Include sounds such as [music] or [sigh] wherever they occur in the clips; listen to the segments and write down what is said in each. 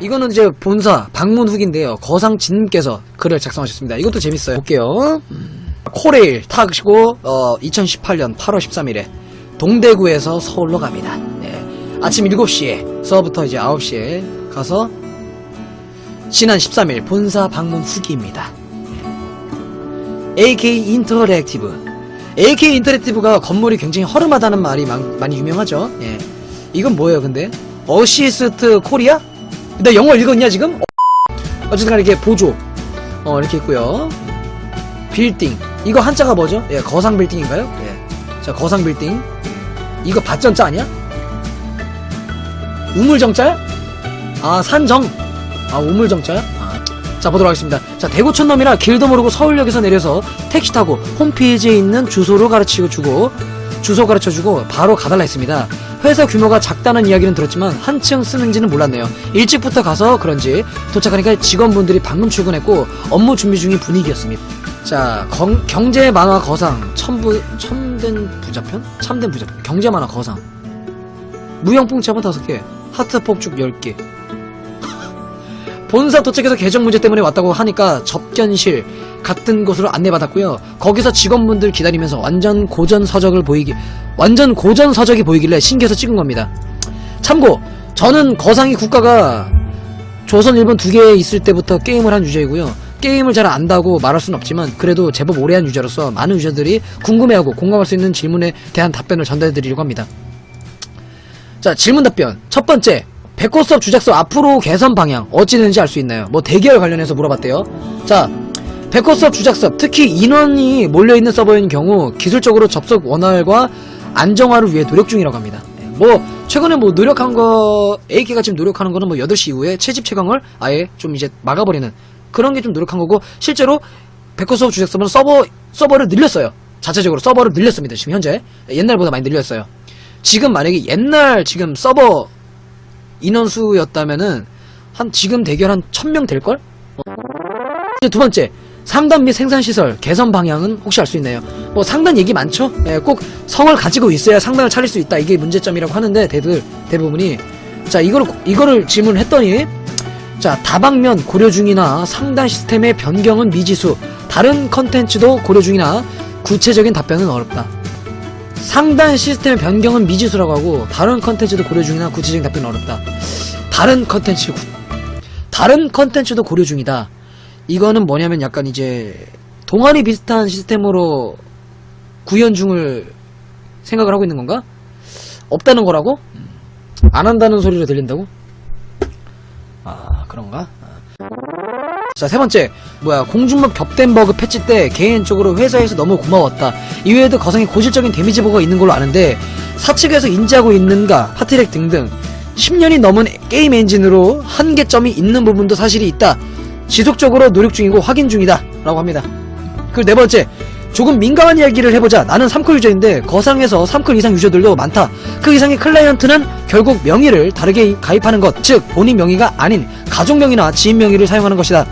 이거는 이제 본사 방문 후기인데요. 거상진님께서 글을 작성하셨습니다. 이것도 재밌어요. 볼게요. 음, 코레일 타시고 어, 2018년 8월 13일에 동대구에서 서울로 갑니다. 네. 아침 7시에 서부터 이제 9시에 가서 지난 13일 본사 방문 후기입니다. 네. AK 인터랙티브. AK 인터랙티브가 건물이 굉장히 허름하다는 말이 많- 많이 유명하죠. 예. 이건 뭐예요, 근데? 어시스트 코리아? 나 영어 읽었냐, 지금? 어쨌든 간에 이렇게 보조. 어, 이렇게 있고요 빌딩. 이거 한자가 뭐죠? 예, 거상 빌딩인가요? 예. 자, 거상 빌딩. 이거 밭전자 아니야? 우물정자야? 아, 산정. 아, 우물정자야? 아. 자, 보도록 하겠습니다. 자, 대구 촌 놈이라 길도 모르고 서울역에서 내려서 택시 타고 홈페이지에 있는 주소로 가르치고 주고, 주소 가르쳐 주고 바로 가달라 했습니다. 회사 규모가 작다는 이야기는 들었지만 한층 쓰는지는 몰랐네요. 일찍부터 가서 그런지 도착하니까 직원분들이 방금 출근했고 업무 준비 중인 분위기였습니다. 자, 경, 경제 만화 거상 첨부 첨된 부자편? 참된 부자편. 경제 만화 거상. 무용풍차번 5개, 하트 폭죽 10개. [laughs] 본사 도착해서 계정 문제 때문에 왔다고 하니까 접견실 같은 곳으로 안내받았고요. 거기서 직원분들 기다리면서 완전 고전 서적을 보이기, 완전 고전 서적이 보이길래 신기해서 찍은 겁니다. 참고, 저는 거상이 국가가 조선, 일본 두 개 있을 때부터 게임을 한 유저이고요. 게임을 잘 안다고 말할 순 없지만 그래도 제법 오래 한 유저로서 많은 유저들이 궁금해하고 공감할 수 있는 질문에 대한 답변을 전달해드리려고 합니다. 자, 질문 답변. 첫 번째. 백호섭 주작서 앞으로 개선 방향 어찌 되는지 알 수 있나요? 뭐 대결 관련해서 물어봤대요. 자, 백호섭 주작섭 특히 인원이 몰려있는 서버인 경우 기술적으로 접속 원활과 안정화를 위해 노력 중이라고 합니다. 네, 뭐 최근에 뭐 노력한 거 AK가 지금 노력하는 거는 뭐 8시 이후에 채집 채광을 아예 좀 이제 막아버리는 그런 게 좀 노력한 거고 실제로 백호섭 주작섭은 서버 서버를 늘렸어요. 자체적으로 서버를 늘렸습니다. 지금 현재 옛날보다 많이 늘렸어요. 지금 만약에 옛날 지금 서버 인원수였다면은 한 지금 대결 한 1000명 될걸? 어. 두 번째 상단 및 생산시설 개선 방향은 혹시 알 수 있나요? 뭐 상단 얘기 많죠? 예, 꼭 성을 가지고 있어야 상단을 차릴 수 있다 이게 문제점이라고 하는데 대들 대부분이 자 이거를 이거를 질문했더니 자 다방면 고려 중이나 상단 시스템의 변경은 미지수 다른 컨텐츠도 고려 중이나 구체적인 답변은 어렵다 상단 시스템의 변경은 미지수라고 하고 다른 컨텐츠도 고려 중이나 구체적인 답변은 어렵다. 다른 컨텐츠 구- 다른 컨텐츠도 고려 중이다. 이거는 뭐냐면 약간 이제 동아리 비슷한 시스템으로 구현 중을 생각을 하고 있는 건가? 없다는 거라고? 안 한다는 소리로 들린다고? 아 그런가? 자, 세 번째. 뭐야, 공중법 겹된 버그 패치 때 개인적으로 회사에서 너무 고마웠다. 이외에도 거성에 고질적인 데미지 버그가 있는 걸로 아는데, 사측에서 인지하고 있는가, 파티렉 등등. 10년이 넘은 게임 엔진으로 한계점이 있는 부분도 사실이 있다. 지속적으로 노력 중이고 확인 중이다. 라고 합니다. 그리고 네 번째. 조금 민감한 이야기를 해보자. 나는 3클 유저인데 거상에서 3클 이상 유저들도 많다. 그 이상의 클라이언트는 결국 명의를 다르게 가입하는 것, 즉 본인 명의가 아닌 가족 명의나 지인 명의를 사용하는 것이다.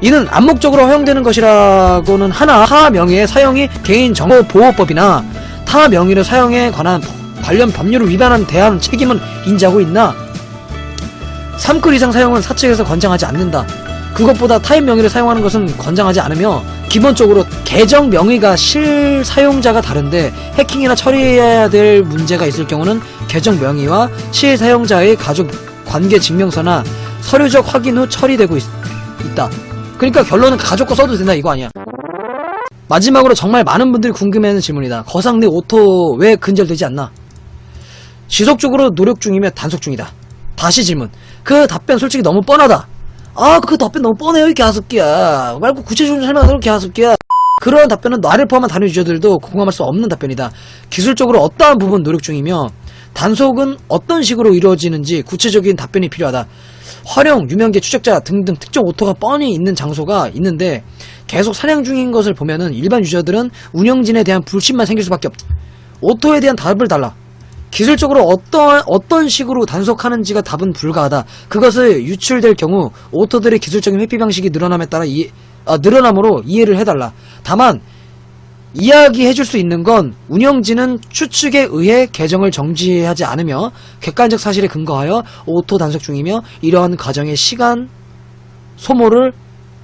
이는 암묵적으로 허용되는 것이라고는 하나 타 명의의 사용이 개인정보보호법이나 타 명의를 사용에 관한 관련 법률을 위반한 대한 책임은 인지하고 있나? 3클 이상 사용은 사측에서 권장하지 않는다. 그것보다 타인 명의를 사용하는 것은 권장하지 않으며 기본적으로 계정 명의가 실 사용자가 다른데 해킹이나 처리해야 될 문제가 있을 경우는 계정 명의와 실 사용자의 가족 관계 증명서나 서류적 확인 후 처리되고 있, 있다. 그러니까 결론은 가족 거 써도 된다 이거 아니야. 마지막으로 정말 많은 분들이 궁금해하는 질문이다. 거상 내 오토 왜 근절되지 않나? 지속적으로 노력 중이며 단속 중이다. 다시 질문. 그 답변 솔직히 너무 뻔하다. 아, 그 답변 너무 뻔해요, 이 개새끼야. 말고 구체적으로 설명하도록 개새끼야. 그런 답변은 나를 포함한 다른 유저들도 공감할 수 없는 답변이다. 기술적으로 어떠한 부분 노력 중이며 단속은 어떤 식으로 이루어지는지 구체적인 답변이 필요하다. 활용, 유명계, 추적자 등등 특정 오토가 뻔히 있는 장소가 있는데 계속 사냥 중인 것을 보면은 일반 유저들은 운영진에 대한 불신만 생길 수밖에 없다. 오토에 대한 답을 달라. 기술적으로 어떤 어떤 식으로 단속하는지가 답은 불가하다. 그것을 유출될 경우 오토들의 기술적인 회피 방식이 늘어남에 따라 이 아, 늘어남으로 이해를 해달라. 다만 이야기해줄 수 있는 건 운영진은 추측에 의해 계정을 정지하지 않으며 객관적 사실에 근거하여 오토 단속 중이며 이러한 과정의 시간 소모를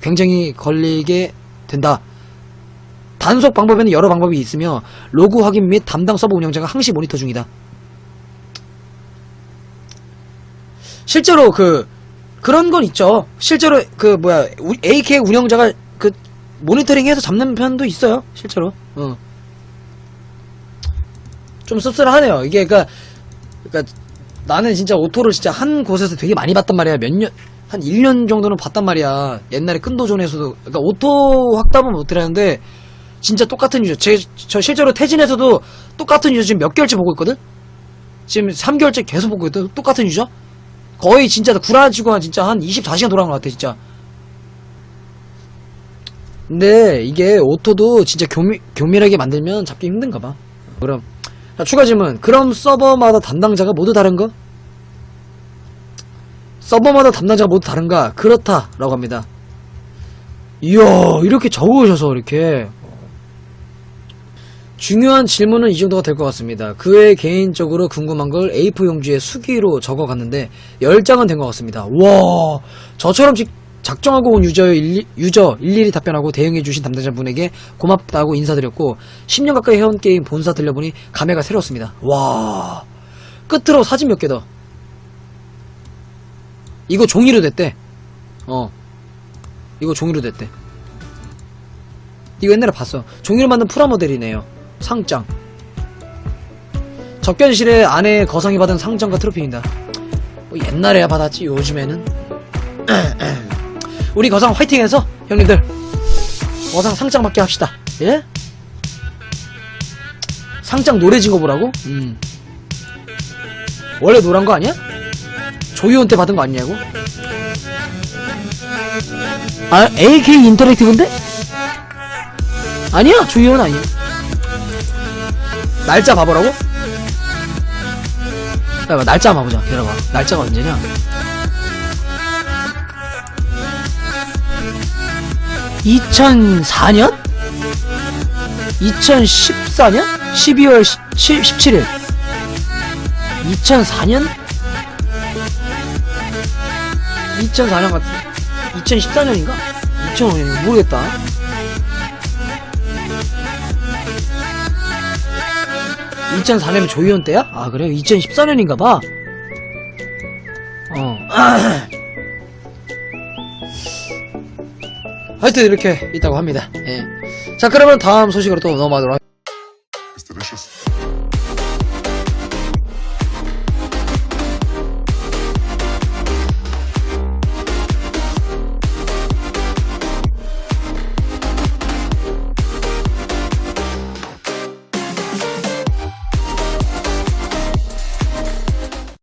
굉장히 걸리게 된다. 단속 방법에는 여러 방법이 있으며 로그 확인 및 담당 서버 운영자가 항시 모니터 중이다. 실제로 그 그런 건 있죠. 실제로 그 뭐야 우- AK 운영자가 그 모니터링해서 잡는 편도 있어요. 실제로. 어. 좀 씁쓸하네요. 이게 그니까 그니까 나는 진짜 오토를 진짜 한 곳에서 되게 많이 봤단 말이야. 몇 년, 한 1년 정도는 봤단 말이야. 옛날에 끈도존에서도. 그니까 오토 확답은 못드렸는데 진짜 똑같은 유저. 제, 저 실제로 태진에서도 똑같은 유저 지금 몇 개월째 보고 있거든? 지금 3개월째 계속 보고 있거든? 똑같은 유저? 거의 진짜 구라지고 진짜 한 24시간 돌아간 것 같아, 진짜. 근데 이게 오토도 진짜 교미, 교밀하게 만들면 잡기 힘든가 봐. 그럼 자, 추가 질문. 그럼 서버마다 담당자가 모두 다른가? 서버마다 담당자가 모두 다른가? 그렇다 라고 합니다. 이야 이렇게 적으셔서 이렇게 중요한 질문은 이 정도가 될 것 같습니다. 그의 개인적으로 궁금한 걸 A4 용지에 수기로 적어갔는데 10장은 된 것 같습니다. 와 저처럼 직- 작정하고 온 유저 일리, 유저 일일이 답변하고 대응해주신 담당자분에게 고맙다고 인사드렸고 10년 가까이 해온 게임 본사 들려보니 감회가 새로웠습니다. 와 끝으로 사진 몇 개 더. 이거 종이로 됐대. 어 이거 종이로 됐대. 이거 옛날에 봤어. 종이로 만든 프라모델이네요. 상장. 접견실에 아내 거성이 받은 상장과 트로피입니다. 뭐 옛날에야 받았지 요즘에는. [clears throat] 우리 거성 화이팅해서 형님들 거성 상장 받게 합시다. 예? 상장 노래 진거 보라고? 음. 원래 노란 거 아니야? 조이온 때 받은 거 아니냐고? 아 AK 인터랙티브인데? 아니야 조이온 아니야. 날짜 봐보라고? 야, 날짜 한번 봐보자. 기다려봐. 날짜가 언제냐? (2004년) 2014년 12월 17일 2004년 2004년 같은 2014년인가 2005년인가 모르겠다 2004년이 조이온 때야? 아 그래요? 2014년인가 봐. 어. [clears throat] 하여튼 이렇게 있다고 합니다. 예. 자 그러면 다음 소식으로 또 넘어가도록 하겠습니다.